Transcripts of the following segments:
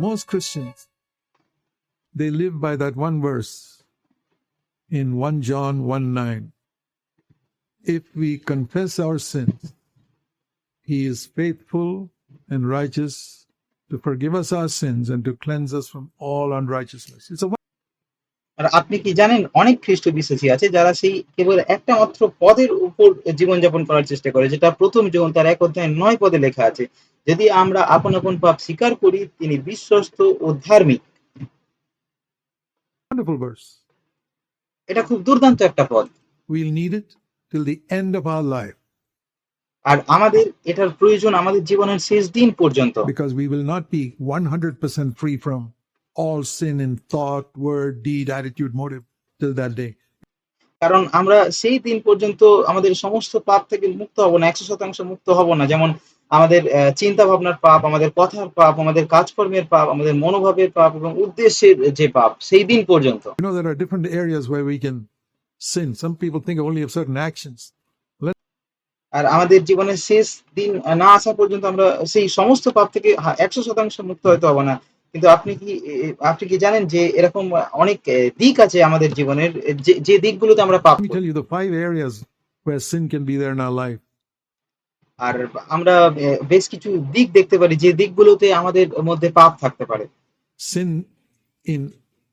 most Christians, they live by that one verse in 1 John 1 9. If we confess our sins, he is faithful and righteous to forgive us our sins and to cleanse us from all unrighteousness. It's a আর আপনি কি জানেন অনেক খ্রিস্ট বিশ্বাসী আছে যারা সেই কেবল একটা মাত্র পদের উপর জীবনযাপন করার চেষ্টা করে যেটা প্রথম জীবন তার এক অধ্যায় নয় পদে লেখা আছে যদি আমরা আপন আপন পাপ স্বীকার করি তিনি বিশ্বস্ত ও ধার্মিক। এটা খুব দুর্দান্ত একটা পদ। We'll need it till the end of our life. আর আমাদের এটার প্রয়োজন আমাদের জীবনের শেষ দিন পর্যন্ত। Because we will not be 100% free from all sin in thought, word, deed, attitude, motive till that day. কারণ আমরা সেই দিন পর্যন্ত আমাদের সমস্ত পাপ থেকে মুক্ত হব না একশো শতাংশ মুক্ত হব না যেমন আমাদের চিন্তা ভাবনার পাপ আমাদের কথার পাপ আমাদের কাজকর্মের পাপ আমাদের মনোভাবের পাপ এবং উদ্দেশ্যের যে পাপ সেই দিন পর্যন্ত You know, there are different areas where we can sin. Some people think only of certain actions. আর আমাদের জীবনের শেষ দিন না আসা পর্যন্ত আমরা সেই সমস্ত পাপ থেকে একশো শতাংশ মুক্ত হয়তো হব না কিন্তু আপনি কি আপনি কি জানেন যে এরকম অনেক দিক আছে আমাদের জীবনের যে দিকগুলোতে আমরা পাপ tell you the five areas where sin can be there in our life. আর আমরা বেশ কিছু দিক দেখতে পারি যে দিকগুলোতে আমাদের মধ্যে পাপ থাকতে পারে। Sin in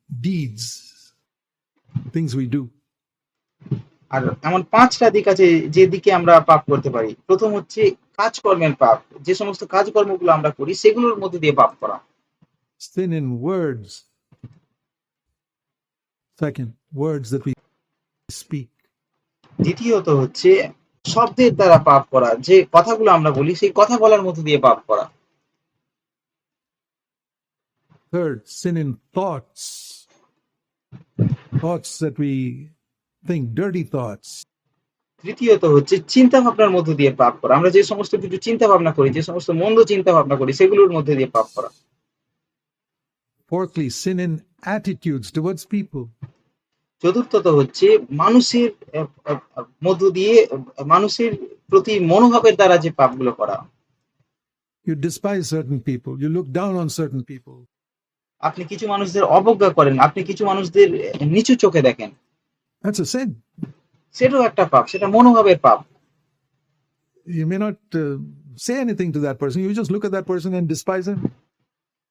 deeds, things we do. আর এমন পাঁচটা দিক আছে যে দিকে আমরা পাপ করতে পারি। প্রথম হচ্ছে কাজকর্মের পাপ। যে সমস্ত কাজকর্মগুলো আমরা করি সেগুলোর মধ্যে দিয়ে পাপ করা। Sin in words. Second, words that we speak. দ্বিতীয়ত হচ্ছে শব্দের দ্বারা পাপ করা যে কথাগুলো আমরা বলি সেই কথা বলার মধ্যে দিয়ে পাপ করা Third, sin in thoughts. Thoughts that we think, dirty thoughts. তৃতীয়ত হচ্ছে চিন্তা ভাবনার মধ্যে দিয়ে পাপ করা আমরা যে সমস্ত কিছু চিন্তা ভাবনা করি যে সমস্ত মন্দ চিন্তা ভাবনা করি সেগুলোর মধ্যে দিয়ে পাপ করা মানুষের মানুষের প্রতি মনোভাবের দ্বারা যে পাপগুলো করা। আপনি কিছু মানুষদের অবজ্ঞা করেন আপনি কিছু মানুষদের নিচু চোখে দেখেন। আচ্ছা সেন সেটাও একটা পাপ সেটা মনোভাবের পাপ। You may not say anything to that person you just look at that person and despise him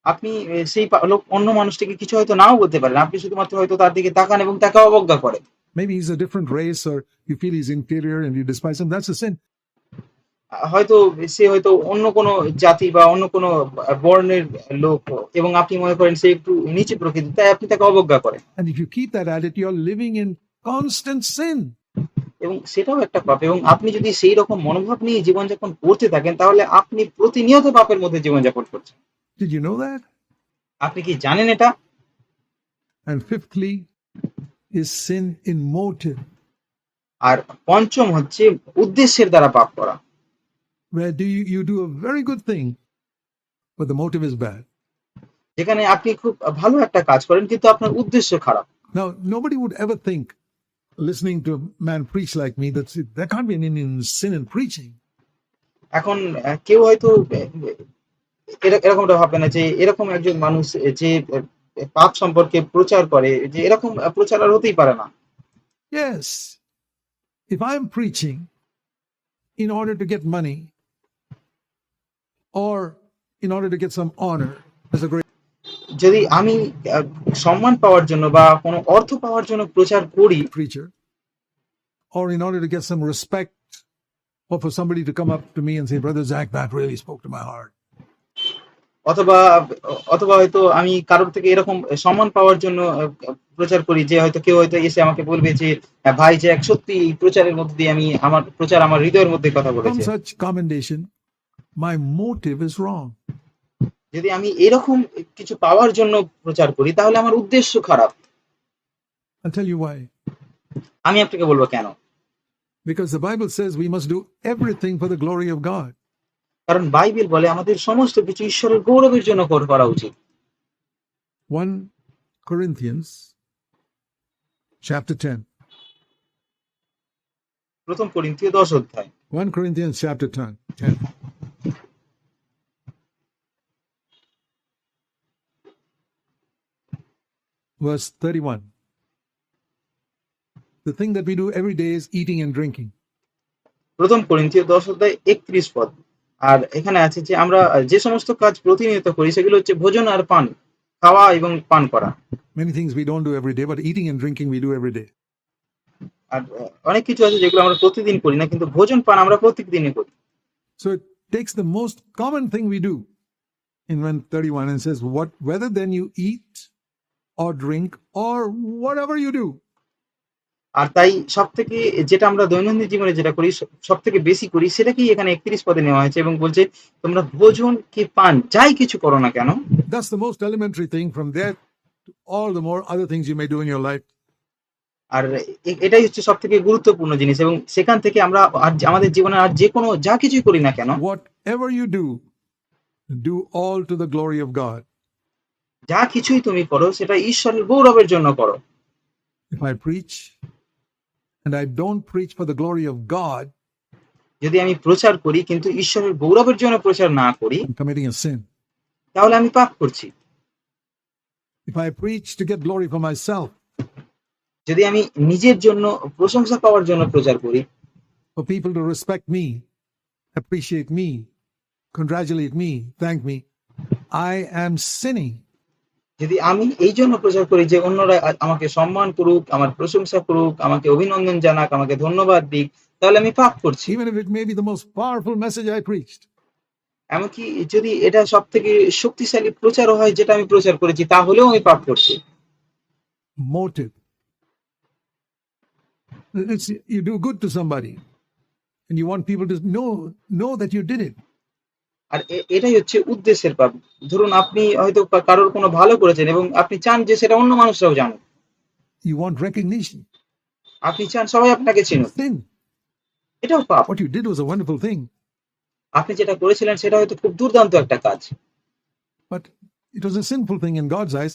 আপনি সেই লোক অন্য মানুষটিকে কিছু হয়তো নাও বলতে পারেন আপনি শুধুমাত্র হয়তো তার দিকে তাকান এবং তাকে অবজ্ঞা করেন Maybe he's a different race or you feel he's inferior and you despise him. That's a sin. হয়তো সে হয়তো অন্য কোনো জাতি বা অন্য কোনো বর্ণের লোক এবং আপনি মনে করেন সে একটু নিচে প্রকৃতি তাই আপনি তাকে অবজ্ঞা করেন And if you keep that attitude, you're living in constant sin. এবং সেটাও একটা পাপ এবং আপনি যদি সেই রকম মনোভাব নিয়ে জীবনযাপন করতে থাকেন তাহলে আপনি প্রতিনিয়ত পাপের মধ্যে জীবনযাপন করছেন Did you know that? আপনি কি জানেন এটা And fifthly, is sin in motive. আর পঞ্চম হচ্ছে উদ্দেশ্যের দ্বারা পাপ করা Where do you, you do a very good thing, but the motive is bad. যেখানে আপনি খুব ভালো একটা কাজ করেন কিন্তু আপনার উদ্দেশ্য খারাপ Now, nobody would ever think, listening to a man preach like me, that there can't be any sin in preaching. এখন কেউ হয়তো এরকমটা ভাববে না যে এরকম একজন মানুষ যে পাপ সম্পর্কে প্রচার করে যে এরকম প্রচার আর হতেই পারে না Yes, if I'm preaching in order to get money or in order to get some honor as a great যদি আমি সম্মান পাওয়ার জন্য বা কোনো অর্থ পাওয়ার জন্য প্রচার করি preacher, or in order to get some respect, or for somebody to come up to me and say, Brother Zach, that really spoke to my heart. অথবা অথবা হয়তো আমি কারোর থেকে এরকম সম্মান পাওয়ার জন্য প্রচার করি যে হয়তো কেউ হয়তো এসে আমাকে বলবে যে ভাই যে এক সত্যি প্রচারের মধ্যে দিয়ে আমি আমার প্রচার আমার হৃদয়ের মধ্যে কথা বলেছে such commendation, my motive is wrong. যদি আমি এরকম কিছু পাওয়ার জন্য প্রচার করি তাহলে আমার উদ্দেশ্য খারাপ I'll tell you why. আমি আপনাকে বলব কেন Because the Bible says we must do everything for the glory of God. কারণ বাইবেল বলে আমাদের সমস্ত কিছু ঈশ্বরের গৌরবের জন্য করা উচিত 1 Corinthians chapter 10. প্রথম করিন্থীয় দশ অধ্যায় 1 Corinthians chapter 10. 10. verse 31. The thing that we do every day is eating and drinking. প্রথম করিন্থীয় দশ অধ্যায় একত্রিশ পদ আর এখানে আছে যে আমরা যে সমস্ত কাজ প্রতিনিয়ত করি সেগুলো হচ্ছে ভোজন আর পান খাওয়া এবং পান করা Many things we don't do every day, but eating and drinking we do every day. আর অনেক কিছু আছে যেগুলো আমরা প্রতিদিন করি না কিন্তু ভোজন পান আমরা প্রত্যেক করি So it takes the most common thing we do in 131 and says, what whether then you eat or drink or whatever you do, আর তাই সব থেকে যেটা আমরা দৈনন্দিন জীবনে যেটা করি সব থেকে বেশি করি সেটাকেই এখানে একত্রিশ পদে নেওয়া হয়েছে এবং বলছে তোমরা ভোজন কি পান যাই কিছু করো না কেন the most elementary thing. From there to all the more other things you may do in your life. আর এটাই হচ্ছে সব থেকে গুরুত্বপূর্ণ জিনিস এবং সেখান থেকে আমরা আর আমাদের জীবনে আর যে কোনো যা কিছুই করি না কেন Whatever you do, do all to the glory of God. যা কিছুই তুমি করো সেটা ঈশ্বরের গৌরবের জন্য করো If I preach and I don't preach for the glory of God, যদি আমি প্রচার করি কিন্তু ঈশ্বরের গৌরবের জন্য প্রচার না করি I'm committing a sin. তাহলে আমি পাপ করছি If I preach to get glory for myself, যদি আমি নিজের জন্য প্রশংসা পাওয়ার জন্য প্রচার করি for people to respect me, appreciate me, congratulate me, thank me, I am sinning. যদি আমি এই জন্য প্রচার করি যে অন্যরা আমাকে সম্মান করুক আমার প্রশংসা করুক আমাকে অভিনন্দন জানাক আমাকে ধন্যবাদ দিক তাহলে আমি পাপ করছি এমনকি যদি এটা সব থেকে শক্তিশালী প্রচারও হয় যেটা আমি প্রচার করেছি তাহলেও আমি পাপ করছি Motive. It's, you do good to somebody and you want people to know, know that you did it. আর এটাই হচ্ছে উদ্দেশ্যের পাপ ধরুন আপনি হয়তো কারোর কোনো ভালো করেছেন এবং আপনি চান যে সেটা অন্য মানুষরাও জানুক You want recognition. আপনি চান সবাই আপনাকে চিনুক এটাও পাপ What you did was a wonderful thing, আপনি যেটা করেছিলেন সেটা হয়তো খুব দুর্দান্ত একটা কাজ but it was a sinful thing in God's eyes.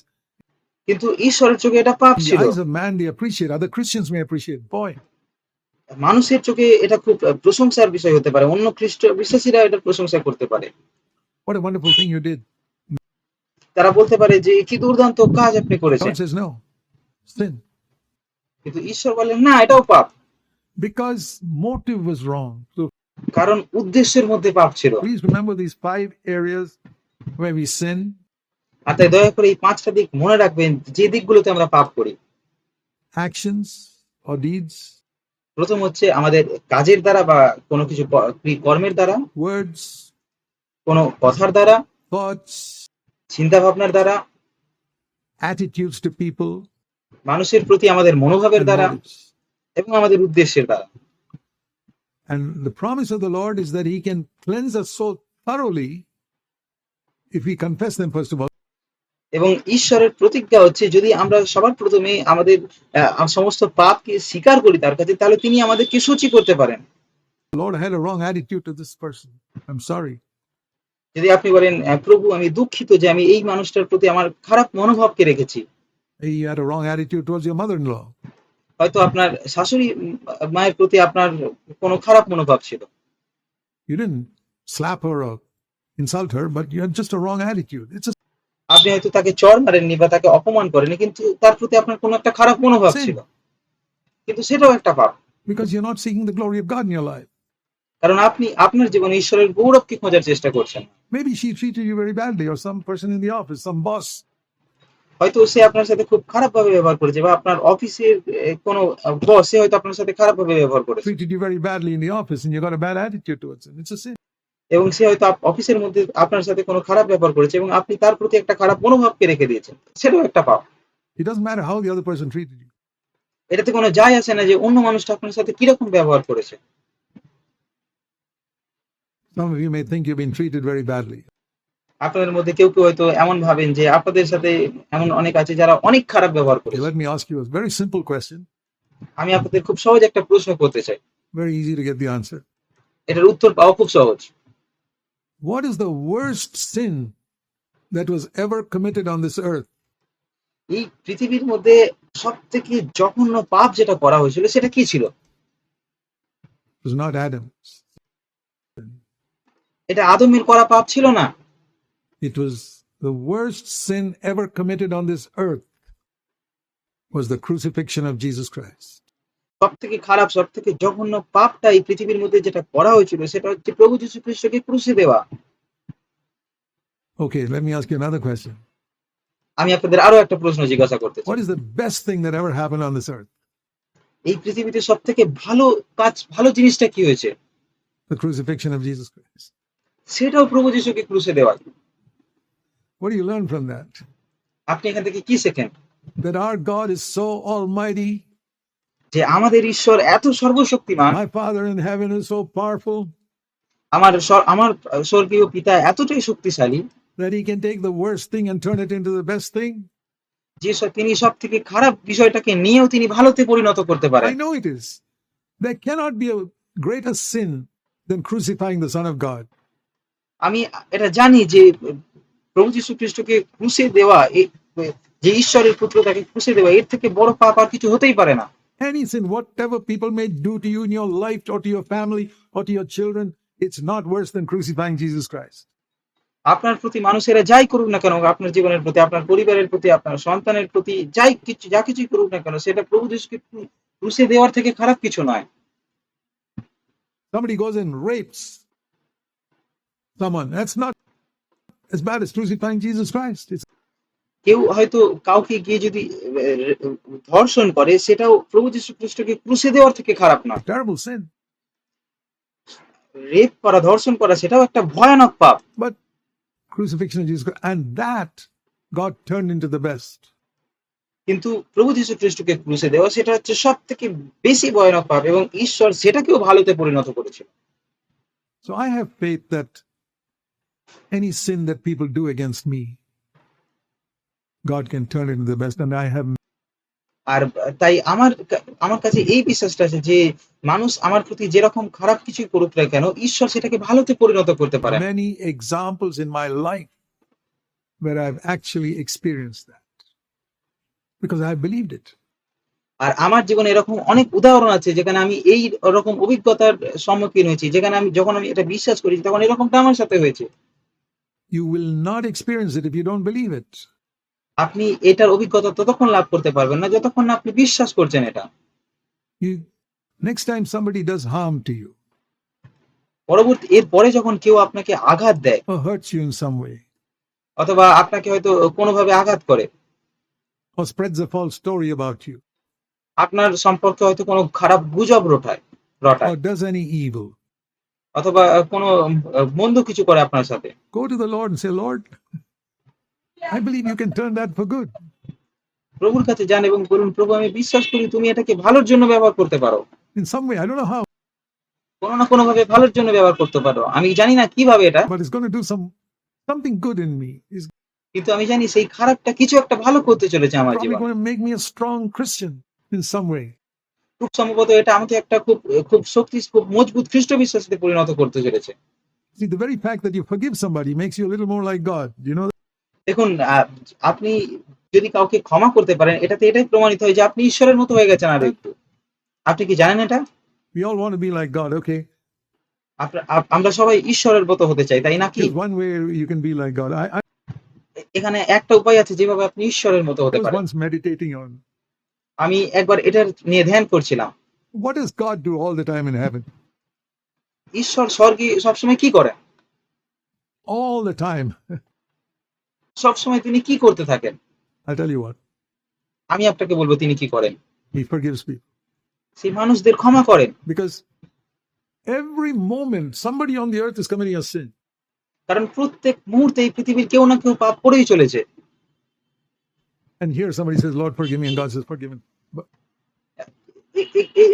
কিন্তু ঈশ্বরের চোখে এটা পাপ ছিল eyes of man, they appreciate. Other Christians may appreciate. Boy, মানুষের চোখে এটা খুব প্রশংসার বিষয় হতে পারে অন্য খ্রিস্ট বিশ্বাসীরা এটা প্রশংসা করতে পারে what a wonderful thing you did. তারা বলতে পারে যে কি দুর্দান্ত কাজ আপনি করেছেন. কিন্তু ঈশ্বর বলেন না এটাও পাপ motive was wrong. So কারণ উদ্দেশ্যের মধ্যে পাপ ছিল please remember these five areas where we sin. আর তাই দয়া করে এই পাঁচটা দিক মনে রাখবেন যে দিকগুলোতে আমরা পাপ করি actions or deeds, প্রথম হচ্ছে আমাদের কাজের দ্বারা বা কোনো কিছু কর্মের দ্বারা কোন কথার দ্বারা চিন্তা ভাবনার দ্বারা মানুষের প্রতি আমাদের মনোভাবের দ্বারা এবং আমাদের উদ্দেশ্যের দ্বারা And the promise of the Lord is that He can cleanse us so thoroughly if we confess them, first of all. এবং ঈশ্বরের প্রতিজ্ঞা হচ্ছে যদি আমরা সবার প্রথমে আমাদের সমস্ত পাপকে স্বীকার করি তার কাছে তাহলে তিনি আমাদেরকে সূচি করতে পারেন Lord, had a wrong attitude to this person. I'm sorry. যদি আপনি বলেন প্রভু আমি দুঃখিত যে আমি এই মানুষটার প্রতি আমার খারাপ মনোভাবকে রেখেছি You had a wrong attitude towards your mother in law. হয়তো আপনার শাশুড়ি মায়ের প্রতি আপনার কোনো খারাপ মনোভাব ছিল You didn't slap her or insult her, but you had just a wrong attitude. It's a আপনি হয়তো তাকে চর মারেননি বা তাকে অপমান করেননি কিন্তু তার প্রতি আপনার কোনো একটা খারাপ মনোভাব ছিল কিন্তু সেটাও একটা পাপ because you're not seeking the glory of God in your life. কারণ আপনি আপনার জীবনে ঈশ্বরের গৌরবকে খোঁজার চেষ্টা করছেন Maybe she treated you very badly, or some person in the office, some boss. হয়তো সে আপনার সাথে খুব খারাপ ভাবে ব্যবহার করেছে বা আপনার অফিসের কোনো বস সে হয়তো আপনার সাথে খারাপ ভাবে ব্যবহার করেছে treated you very badly in the office and you got a bad attitude towards him. It's a sin. এবং সে হয়তো অফিসের মধ্যে আপনার সাথে কোনো খারাপ ব্যবহার করেছে এবং আপনি তার প্রতি একটা খারাপ মনোভাবকে রেখে দিয়েছেন। সেটাও একটা পাপ। It doesn't matter how the other person treated you. এটাতে কোনো যায় আসে না যে অন্য মানুষটা আপনার সাথে কীরকম ব্যবহার করেছে। Some of you may think you've been treated very badly. আপনাদের মধ্যে কেউ কেউ হয়তো এমন ভাবেন যে আপনাদের সাথে এমন অনেক আছে যারা অনেক খারাপ ব্যবহার করে let me ask you a very simple question, আমি আপনাদের খুব সহজ একটা প্রশ্ন করতে চাই। Very easy to get the answer. এটার উত্তর পাওয়া খুব সহজ। What is the worst sin that was ever committed on this earth? এই পৃথিবীর মধ্যে সব থেকে জঘন্য পাপ যেটা করা হয়েছিল সেটা কি ছিল It was not Adam's. এটা আদমের করা পাপ ছিল না It was the worst sin ever committed on this earth was the crucifixion of Jesus Christ. সব থেকে খারাপ সব থেকে জঘন্য পাপটা এই পৃথিবীর মধ্যে যেটা করা হয়েছিল সেটা হচ্ছে প্রভু যীশু খ্রিস্টকে ক্রুশে দেওয়া Okay, let me ask you another question. আমি আপনাদের আরও একটা প্রশ্ন জিজ্ঞাসা করতে চাই What is the best thing that ever happened on this earth? এই পৃথিবীতে সব ভালো কাজ ভালো জিনিসটা কি হয়েছে The crucifixion of Jesus Christ. সেটাও প্রভু যীশুকে ক্রুশে দেওয়া do you learn from that? আপনি এখান থেকে কি শেখেন That our God is so almighty, যে আমাদের ঈশ্বর এত সর্বশক্তিমান my Father in heaven is so powerful আমার আমার স্বর্গীয় পিতা এতটাই শক্তিশালী that he can take the worst thing and turn it into the best thing. যে তিনি সব থেকে খারাপ বিষয়টাকে নিয়েও তিনি ভালোতে পরিণত করতে I know it is. There cannot be a greater sin than crucifying the Son of God. আমি এটা জানি যে প্রভু যীশু খ্রিস্টকে ক্রুশে দেওয়া যে ঈশ্বরের পুত্র তাকে ক্রুশে দেওয়া এর থেকে বড় পাপ আর কিছু হতেই পারে না Any sin, whatever people may do to you in your life or to your family or to your children, it's not worse than crucifying Jesus Christ. আপনার প্রতি মানুষেরা যাই করুক না কেন আপনার জীবনের প্রতি আপনার পরিবারের প্রতি আপনার সন্তানের প্রতি যাই কিছু যা কিছুই করুক না কেন সেটা প্রভু যীশুকে ক্রু- ক্রুশে দেওয়ার থেকে খারাপ কিছু নয় Somebody goes and rapes someone. That's not as bad as crucifying Jesus Christ. It's কেউ হয়তো কাউকে গিয়ে যদি ধর্ষণ করে সেটাও প্রভু যীশু খ্রিস্টকে ক্রুশে দেওয়ার থেকে খারাপ নয়। Terrible রেপ করা ধর্ষণ করা সেটাও একটা ভয়ানক পাপ। But crucifixion of Jesus Christ, and that God turned into the best. কিন্তু প্রভু যীশু খ্রিস্টকে ক্রুশে দেওয়া সেটা হচ্ছে সব থেকে বেশি ভয়ানক পাপ এবং ঈশ্বর সেটাকেও ভালোতে পরিণত করেছিল So I have faith that any sin that people do against me, God can turn it into the best. And I have আর তাই আমার আমার কাছে এই বিশ্বাসটা আছে যে মানুষ আমার প্রতি যেরকম খারাপ কিছু করুক না কেন ঈশ্বর সেটাকে ভালোতে পরিণত করতে পারে many examples in my life where I've actually experienced that because I believed it. আর আমার জীবনে এরকম অনেক উদাহরণ আছে যেখানে আমি এই রকম অভিজ্ঞতার সম্মুখীন হয়েছি যেখানে আমি যখন আমি এটা বিশ্বাস করি তখন এরকমটা আমার সাথে হয়েছে You will not experience it if you don't believe it. আপনি এটার অভিজ্ঞতা ততক্ষণ লাভ করতে পারবেন না যতক্ষণ না আপনি বিশ্বাস করছেন এটা। Next time somebody does harm to you পরবর্তী এরপরে যখন কেউ আপনাকে আঘাত দেয় hurts you in some way অথবা আপনাকে হয়তো কোনোভাবে আঘাত করে or spreads a false story about you আপনার সম্পর্কে হয়তো কোনো খারাপ গুজব রটায় রটায় or does any evil, অথবা কোনো মন্দ কিছু করে আপনার সাথে। go to the Lord and say, Lord, I believe you can turn that for good. প্রভুর কাছে যান এবং বলুন প্রভু আমি বিশ্বাস করি তুমি এটাকে ভালোর জন্য ব্যবহার করতে পারো In some way, I don't know how, কোনো না কোনো ভাবে ভালোর জন্য ব্যবহার করতে পারো আমি জানি না কিভাবে এটা but it's going to do some something good in me. It's কিন্তু আমি জানি সেই খারাপটা কিছু একটা ভালো করতে চলেছে আমার probably জীবনে going to make me a strong Christian in some way. খুব সম্ভবত এটা আমাকে একটা খুব খুব শক্তি খুব মজবুত খ্রিস্ট বিশ্বাসীতে পরিণত করতে চলেছে See, the very fact that you forgive somebody makes you a little more like God. You know, দেখুন আপনি যদি কাউকে ক্ষমা করতে পারেন এটাতে এটাই প্রমাণিত হয় যে আপনি ঈশ্বরের মতো হয়ে গেছেন আর একটু আপনি কি জানেন এটা we all want to be like God. Okay, আমরা সবাই ঈশ্বরের মতো হতে চাই তাই নাকি one way you can be like God. I, I এখানে একটা উপায় আছে যেভাবে আপনি ঈশ্বরের মতো হতে পারেন once meditating on আমি একবার এটার নিয়ে ধ্যান করছিলাম what does God do all the time in heaven? ঈশ্বর স্বর্গে সবসময় কি করেন All the time. সব সময় তিনি কি করতে থাকেন? আই টেল ইউ আমি আপনাকে বলব তিনি কি করেন। হি মানুষদের ক্ষমা করেন। Because every moment somebody on the earth is coming a sin কারণ প্রত্যেক মুহূর্তে পৃথিবীর কেউ না কেউ পাপ করেই চলেছে। And here somebody says lord forgive me and god says forgiven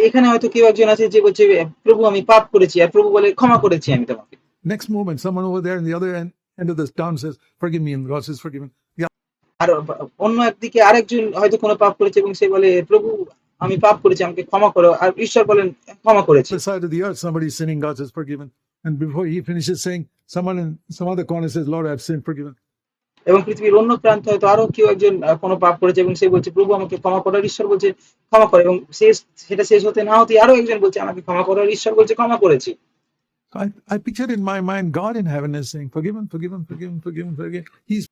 এখানে হয়তো কেউ একজন আছে যে বলছে প্রভু আমি পাপ করেছি আর প্রভু বলে ক্ষমা করেছি আমি তোমাকে। Next moment someone over there in the other end এবং পৃথিবীর অন্য প্রান্ত হয়তো আরও কেউ একজন কোনো পাপ করেছে এবং সে বলছে প্রভু আমাকে ক্ষমা করার ঈশ্বর বলছে ক্ষমা করে। এবং সেটা শেষ হতে না হতে আরও একজন বলছে আমাকে ক্ষমা করার ঈশ্বর বলছে ক্ষমা করেছি। I, I pictured in my mind God in heaven is saying, forgiven, forgiven, forgiven, forgiven, forgiven. He's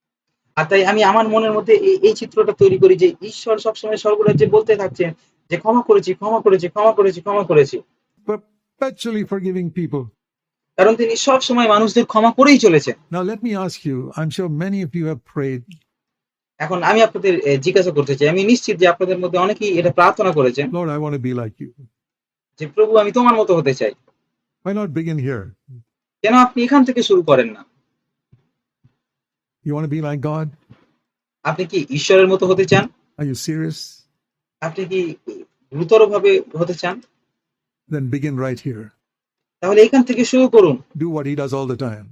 আর তাই আমি আমার মনের মধ্যে এই এই চিত্রটা তৈরি করি যে ঈশ্বর সবসময় স্বর্গরাজ্যে বলতে থাকছেন যে ক্ষমা করেছি ক্ষমা করেছি ক্ষমা করেছি ক্ষমা করেছি perpetually forgiving people. কারণ তিনি সব সময় মানুষদের ক্ষমা করেই চলেছেন Now, let me ask you I'm sure many of you have prayed, এখন আমি আপনাদের জিজ্ঞাসা করতে চাই আমি নিশ্চিত যে আপনাদের মধ্যে অনেকেই এটা প্রার্থনা করেছেন Lord, I want to be like you. যে প্রভু আমি তোমার মতো হতে চাই Why not begin here? কেন আপনি এখান থেকে শুরু করেন না You want to be like God? আপনি কি ঈশ্বরের মতো হতে চান Are you serious? আপনি কি গুরুতর ভাবে হতে চান Then begin right here. তাহলে এখান থেকে শুরু করুন Do what He does all the time.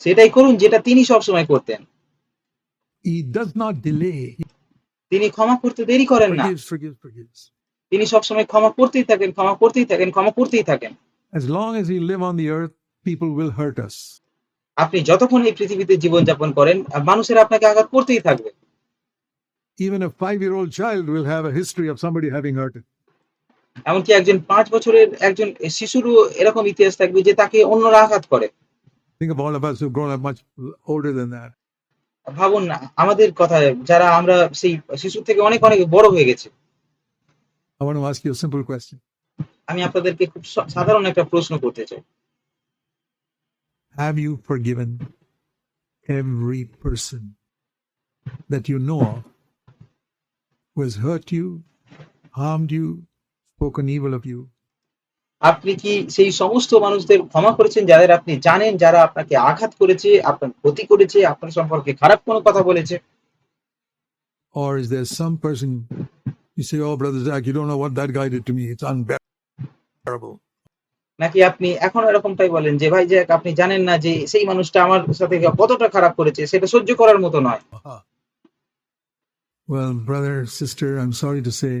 সেটাই করুন যেটা তিনি সব সময় করতেন He does not delay. He তিনি ক্ষমা করতে দেরি করেন না forgives, forgives, forgives. তিনি সবসময় ক্ষমা করতেই থাকেন ক্ষমা করতেই থাকেন ক্ষমা করতেই থাকেন As long as we live on the earth, people will hurt us. আপনি যতক্ষণ এই পৃথিবীতে জীবনযাপন করেন মানুষেরা আপনাকে আঘাত করতেই থাকবে Even a five year old child will have a history of somebody having hurt it. এমনকি একজন পাঁচ বছরের একজন শিশুরও এরকম ইতিহাস থাকবে যে তাকে অন্যরা আঘাত করে Think of all of us who've grown up much older than that. ভাবুন না আমাদের কথা যারা আমরা সেই শিশু থেকে অনেক অনেক বড় হয়ে গেছে I want to ask you a simple question আমি আপনাদেরকে খুব সাধারণ একটা প্রশ্ন করতে চাই Have you forgiven every person that you know of who has hurt you, harmed you, spoken evil of you? আপনি কি সেই সমস্ত মানুষদের ক্ষমা করেছেন যাদের আপনি জানেন যারা আপনাকে আঘাত করেছে আপনার ক্ষতি করেছে আপনার সম্পর্কে খারাপ কোনো কথা বলেছে Or is there some person you say, Oh, Brother Zach, you don't know what that guy did to me? It's unbearable. নাকি আপনি এখন এরকমটাই বলেন যে ভাই যে আপনি জানেন না যে সেই মানুষটা আমার সাথে কতটা খারাপ করেছে সেটা সহ্য করার মতো নয়. Well, brother, sister, I'm sorry to say,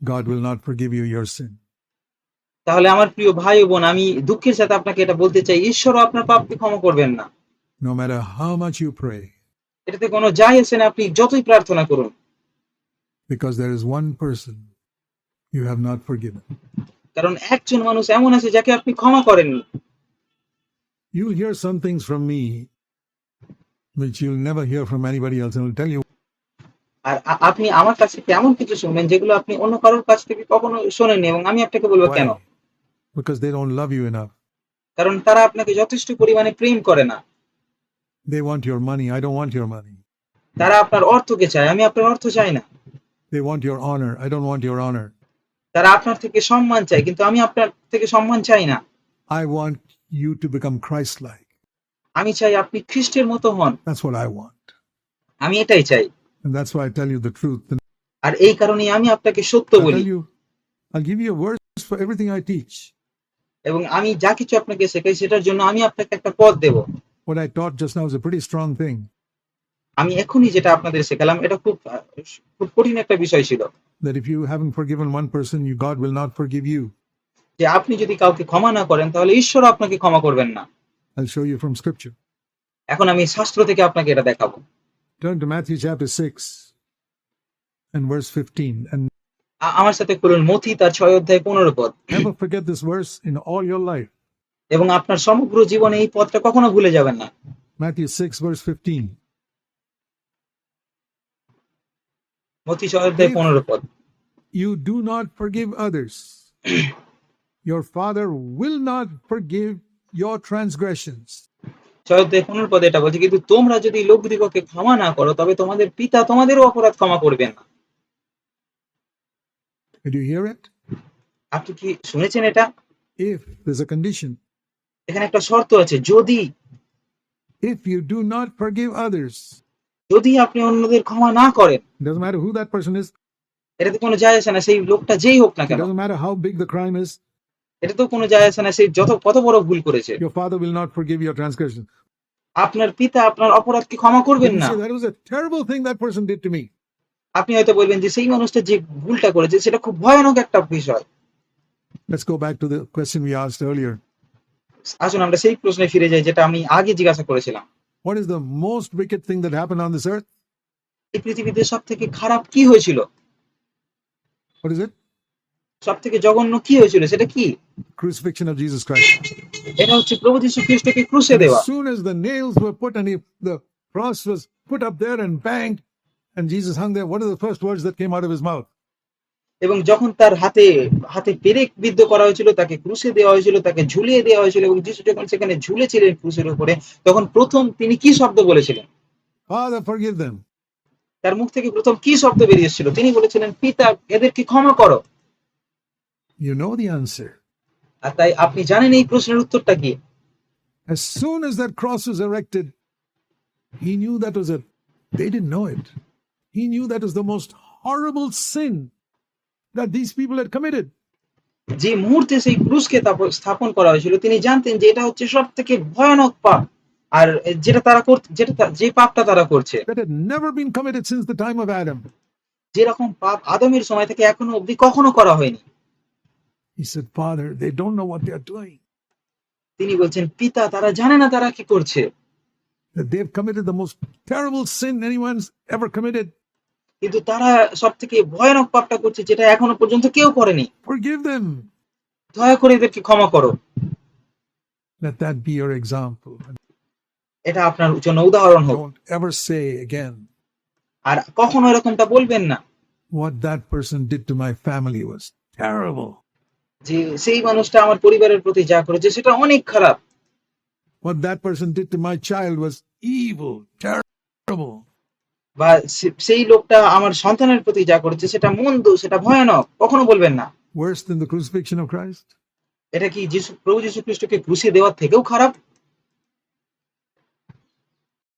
God will not forgive you your sin. তাহলে আমার প্রিয় ভাই ও বোন আমি দুঃখের সাথে আপনাকে এটা বলতে চাই ঈশ্বরও আপনার পাপকে ক্ষমা করবেন না No matter how much you pray, এটাতে কোনো যায় আসে না আপনি যতই প্রার্থনা করুন because there is one person you have not forgiven. কারণ একজন মানুষ এমন আছে যাকে আপনি ক্ষমা করেননি You'll hear some things from me which you'll never hear from anybody else, and I'll tell you আর আপনি আমার কাছ এমন কিছু শুনবেন যেগুলো আপনি অন্য কারোর কাছ থেকে কখনো শোনেননি এবং আমি আপনাকে বলব কেন. Because they don't love you enough. কারণ তারা আপনাকে যথেষ্ট পরিমাণে প্রেম করে না They want your money. I don't want your money. তারা আপনার অর্থকে চায় আমি আপনার অর্থ চাই না They want your honor. I don't want your honor. তারা আপনার থেকে সম্মান চায় কিন্তু আমি আপনার থেকে সম্মান চাই না। I want you to become Christ like আমি চাই আপনি খ্রিস্টের মতো হন। দ্যাটস হোয়াট আই ওয়ান্ট আমি এটাই চাই। That's why tell you the truth আর এই কারণেই আমি আপনাকে সত্য বলি। I give you words for everything I teach এবং আমি যা কিছু আপনাকে শেখাই সেটার জন্য আমি আপনাকে একটা পদ দেব। What I taught just now is a pretty strong thing আমি এখনই যেটা আপনাদের শেখালাম এটা খুব খুব কঠিন একটা বিষয় ছিল That if you haven't forgiven one person, you God will not forgive you. যে আপনি যদি কাউকে ক্ষমা না করেন তাহলে ঈশ্বর আপনাকে ক্ষমা করবেন না I'll show you from Scripture. এখন আমি শাস্ত্র থেকে আপনাকে এটা দেখাবো Turn to Matthew chapter 6 and verse 15. And আমার সাথে খুলুন মথি তার ছয় অধ্যায় পনেরো পদ never forget this verse in all your life. এবং আপনার সমগ্র জীবনে এই পদটা কখনো ভুলে যাবেন না Matthew 6, verse 15. ছয় অধ্যায় পনেরো পদ You do not forgive others. your Father will not forgive your transgressions. ছয় অধ্যায় পনেরো পদে এটা বলছে কিন্তু তোমরা যদি লোকদিগকে ক্ষমা না করো তবে তোমাদের পিতা তোমাদেরও অপরাধ ক্ষমা করবেন না Did you hear it? আপনি কি শুনেছেন এটা If there's a condition, এখানে একটা শর্ত আছে যদি if you do not forgive others, যদি আপনি অন্যদের ক্ষমা না করেন এটাতে কোনো যায় আসে সেই লোকটা যেই হোক না কেন। বিগ দ্য ক্রাইম এটা তো কোনো যায় আসে না সেই যত কত বড় আপনার পিতা আপনার অপরাধকে ক্ষমা করবেন না। That thing that person did to আপনি হয়তো বলবেন যে সেই মানুষটা যে ভুলটা করেছে সেটা খুব ভয়ানক একটা বিষয়। Let's go back to the question we আসুন আমরা সেই প্রশ্নে ফিরে যাই যেটা আমি আগে জিজ্ঞাসা করেছিলাম। What is the most wicked thing that happened on this earth? এই পৃথিবীতে সব থেকে খারাপ কি হয়েছিল What is it? সব থেকে জঘন্য কি হয়েছিল সেটা কি Crucifixion of Jesus Christ. এটা হচ্ছে প্রভু যীশু খ্রিস্টকে ক্রুশে দেওয়া As soon as the nails were put and he, the cross was put up there and bang, and Jesus hung there. What are the first words that came out of his mouth? এবং যখন তার হাতে হাতে পেরেক বিদ্ধ করা হয়েছিল তাকে ক্রুশে দেওয়া হয়েছিল তাকে ঝুলিয়ে দেওয়া হয়েছিল এবং যিশু যখন সেখানে ঝুলেছিলেন ক্রুশের উপরে তখন প্রথম তিনি কি শব্দ বলেছিলেন. তার মুখ থেকে প্রথম কি শব্দ বেরিয়ে এসেছিল তিনি বলেছিলেন পিতা এদেরকে ক্ষমা করো You know the answer. আর তাই আপনি জানেন এই প্রশ্নের উত্তরটা কি As soon as that cross was erected, he knew that was a, they didn't know it. He knew that was the most horrible sin that these people had committed. যে মুহূর্তে সেই ক্রুশকে স্থাপন করা হয়েছিল তিনি জানতেন যে এটা হচ্ছে সব থেকে ভয়ানক পাপ আর যেটা তারা করতে যেটা যে পাপটা তারা করছে That had never been committed since the time of Adam. যেরকম পাপ আদমের সময় থেকে এখনও অবধি কখনো করা হয়নি He said, Father, they don't know what they are doing. তিনি বলছেন পিতা তারা জানে না তারা কি করছে they've committed the most terrible sin anyone's ever committed. কিন্তু তারা সব থেকে ভয়ানক পাপটা করছে যেটা এখনও পর্যন্ত কেউ করেনি। এরকমটা বলবেন না। what that person did to my family was যে সেই মানুষটা আমার পরিবারের প্রতি যা করেছে সেটা অনেক খারাপ। What that person did to my child was বা সেই লোকটা আমার সন্তানের প্রতি যা করেছে সেটা মন্দ সেটা ভয়ানক কখনো বলবেন না Worse than the crucifixion of Christ? এটা কি যিশু প্রভু যীশু খ্রিস্টকে ঘুষিয়ে দেওয়ার থেকেও খারাপ